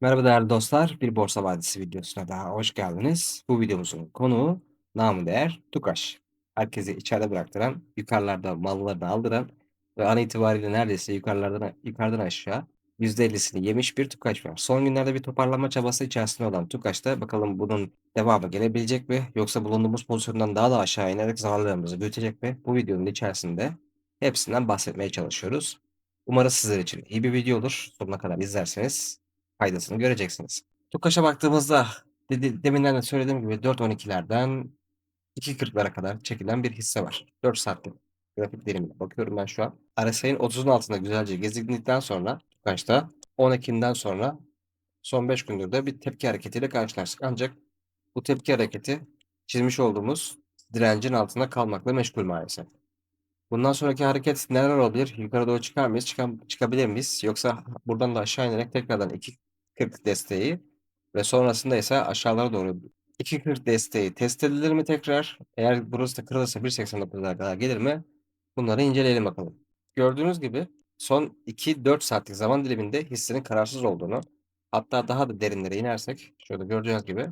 Merhaba değerli dostlar, bir Borsa Vadisi videosuna daha hoş geldiniz. Bu videomuzun konuğu namı değer TUKAŞ. Herkesi içeride bıraktıran, yukarılarda mallarını aldıran ve an itibariyle neredeyse yukarılardan yukarıdan aşağı %50'sini yemiş bir TUKAŞ var. Son günlerde bir toparlanma çabası içerisinde olan TUKAŞ'ta bakalım bunun devamı gelebilecek mi yoksa bulunduğumuz pozisyondan daha da aşağı inerek zararlarımızı büyütecek mi? Bu videonun içerisinde hepsinden bahsetmeye çalışıyoruz. Umarım sizler için iyi bir video olur. Sonuna kadar izlerseniz faydasını göreceksiniz. TUKAŞ'a baktığımızda dedi, deminden de söylediğim gibi 4.12'lerden 2.40'lara kadar çekilen bir hisse var. 4 saatlik grafik dilimine bakıyorum ben şu an. RSI'nin 30'un altında güzelce gezindikten sonra TUKAŞ'ta 10 Ekim'den sonra son 5 gündür de bir tepki hareketiyle karşılaştık. Ancak bu tepki hareketi çizmiş olduğumuz direncin altında kalmakla meşgul maalesef. Bundan sonraki hareket neler olabilir? Yukarı doğru çıkar mıyız? Çıkan, çıkabilir miyiz? Yoksa buradan da aşağı inerek tekrardan 2.40 desteği ve sonrasında ise aşağılara doğru 2.40 desteği test edilir mi tekrar? Eğer burası da kırılırsa 1.89'lara kadar gelir mi? Bunları inceleyelim bakalım. Gördüğünüz gibi son 2-4 saatlik zaman diliminde hissenin kararsız olduğunu hatta daha da derinlere inersek şurada gördüğünüz gibi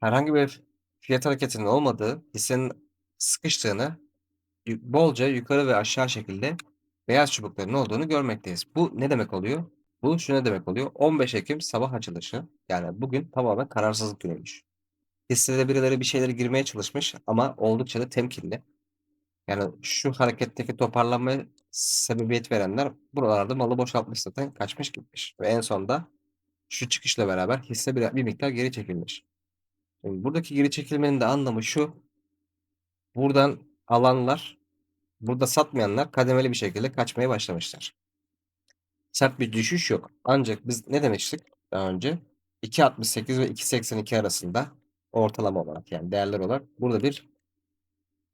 herhangi bir fiyat hareketinin olmadığı hissenin sıkıştığını bolca yukarı ve aşağı şekilde beyaz çubukların olduğunu görmekteyiz. Bu ne demek oluyor? Bu şu ne demek oluyor? 15 Ekim sabah açılışı. Yani bugün tamamen kararsızlık günüymüş. Hissede birileri bir şeyleri girmeye çalışmış ama oldukça da temkinli. Yani şu hareketteki toparlanmaya sebebiyet verenler buralarda malı boşaltmış zaten kaçmış gitmiş. Ve en sonda şu çıkışla beraber hisse bir, bir miktar geri çekilmiş. Şimdi buradaki geri çekilmenin de anlamı şu. Buradan alanlar Burada satmayanlar kademeli bir şekilde kaçmaya başlamışlar. Sert bir düşüş yok. Ancak biz ne demiştik daha önce? 2.68 ve 2.82 arasında ortalama olarak yani değerler olarak burada bir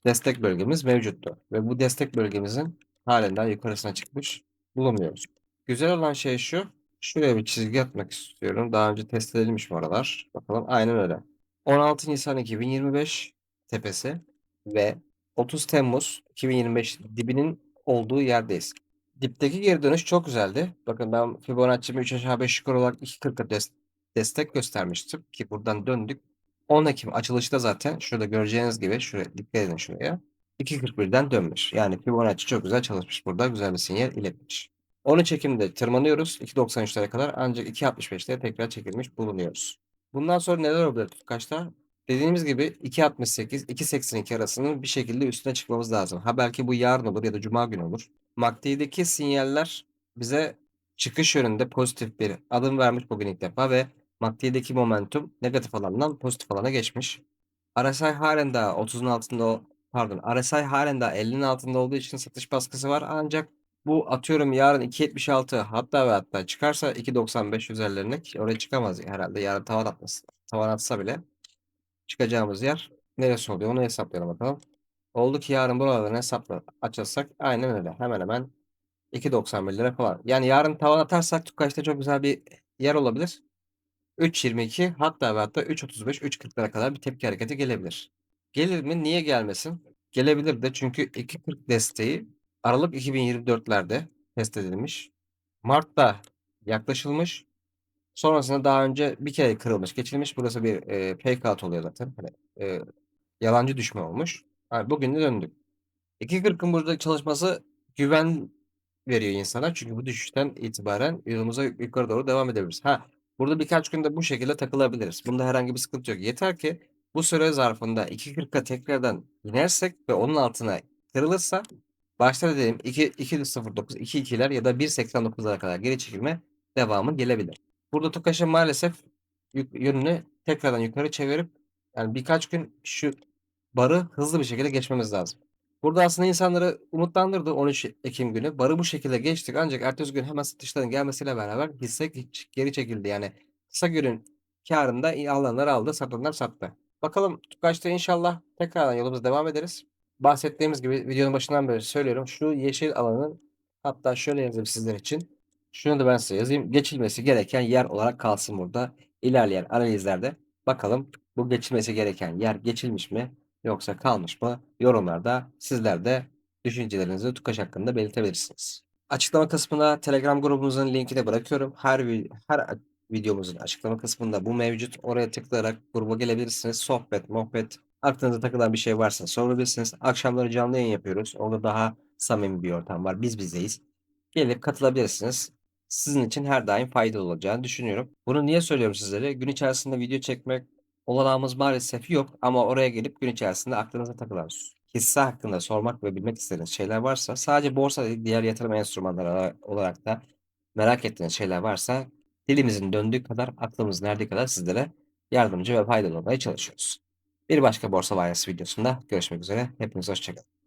destek bölgemiz mevcuttu. Ve bu destek bölgemizin halinden yukarısına çıkmış bulunuyoruz. Güzel olan şey şu. Şuraya bir çizgi atmak istiyorum. Daha önce test edilmiş mi oralar? Bakalım. Aynen öyle. 16 Nisan 2025 tepesi ve 30 Temmuz 2025 dibinin olduğu yerdeyiz. Dipteki geri dönüş çok güzeldi. Bakın ben Fibonacci'mi 3 aşağı 5 yukarı olarak 2.40'a des- destek göstermiştim ki buradan döndük. 10 Ekim açılışta zaten şurada göreceğiniz gibi şuraya dikkat edin şuraya. 2.41'den dönmüş. Yani Fibonacci çok güzel çalışmış burada. Güzel bir sinyal iletmiş. 13 Ekim'de tırmanıyoruz 2.93'lere kadar ancak 2.65'te tekrar çekilmiş bulunuyoruz. Bundan sonra neler olabilir tutkaçta? Dediğimiz gibi 2.68, 2.82 arasının bir şekilde üstüne çıkmamız lazım. Ha belki bu yarın olur ya da cuma günü olur. MACD'deki sinyaller bize çıkış yönünde pozitif bir adım vermiş bugün ilk defa ve MACD'deki momentum negatif alandan pozitif alana geçmiş. RSI halen daha 30'un altında pardon RSI halen daha 50'nin altında olduğu için satış baskısı var ancak bu atıyorum yarın 2.76 hatta ve hatta çıkarsa 2.95 üzerlerine oraya çıkamaz herhalde yarın tavan atması tavan atsa bile çıkacağımız yer neresi oluyor onu hesaplayalım bakalım. Oldu ki yarın buralardan hesapla açılsak aynen öyle hemen hemen 2.91 lira falan. Yani yarın tavan atarsak Tukaş'ta çok güzel bir yer olabilir. 3.22 hatta ve hatta 3.35 3.40'lara kadar bir tepki hareketi gelebilir. Gelir mi? Niye gelmesin? Gelebilir de çünkü 2.40 desteği Aralık 2024'lerde test edilmiş. Mart'ta yaklaşılmış. Sonrasında daha önce bir kere kırılmış, geçilmiş. Burası bir e, fake out oluyor zaten. Hani, e, yalancı düşme olmuş. Ha, bugün de döndük. 2.40'ın burada çalışması güven veriyor insana. Çünkü bu düşüşten itibaren yolumuza yukarı doğru devam edebiliriz. Ha, burada birkaç günde bu şekilde takılabiliriz. Bunda herhangi bir sıkıntı yok. Yeter ki bu süre zarfında 2.40'a tekrardan inersek ve onun altına kırılırsa başta dedim 2 2.09 2.2'ler ya da 1.89'lara kadar geri çekilme devamı gelebilir. Burada Tokaş'ın maalesef yönünü tekrardan yukarı çevirip yani birkaç gün şu barı hızlı bir şekilde geçmemiz lazım. Burada aslında insanları umutlandırdı 13 Ekim günü. Barı bu şekilde geçtik ancak ertesi gün hemen satışların gelmesiyle beraber hisse geri çekildi. Yani kısa günün kârında iyi alanlar aldı, satanlar sattı. Bakalım Tukaç'ta inşallah tekrardan yolumuza devam ederiz. Bahsettiğimiz gibi videonun başından beri söylüyorum. Şu yeşil alanın hatta şöyle yazayım sizler için. Şunu da ben size yazayım. Geçilmesi gereken yer olarak kalsın burada. İlerleyen analizlerde bakalım bu geçilmesi gereken yer geçilmiş mi yoksa kalmış mı? Yorumlarda sizler de düşüncelerinizi Tukaş hakkında belirtebilirsiniz. Açıklama kısmına Telegram grubumuzun linkini bırakıyorum. Her her videomuzun açıklama kısmında bu mevcut. Oraya tıklayarak gruba gelebilirsiniz. Sohbet, muhabbet, aklınıza takılan bir şey varsa sorabilirsiniz. Akşamları canlı yayın yapıyoruz. Orada daha samimi bir ortam var. Biz bizdeyiz. Gelip katılabilirsiniz. Sizin için her daim faydalı olacağını düşünüyorum. Bunu niye söylüyorum sizlere? Gün içerisinde video çekmek olanağımız maalesef yok ama oraya gelip gün içerisinde aklınıza takılan hisse hakkında sormak ve bilmek istediğiniz şeyler varsa sadece borsa değil diğer yatırım enstrümanları olarak da merak ettiğiniz şeyler varsa dilimizin döndüğü kadar aklımızın erdiği kadar sizlere yardımcı ve faydalı olmaya çalışıyoruz. Bir başka Borsa Bayası videosunda görüşmek üzere. Hepinize hoşça kalın.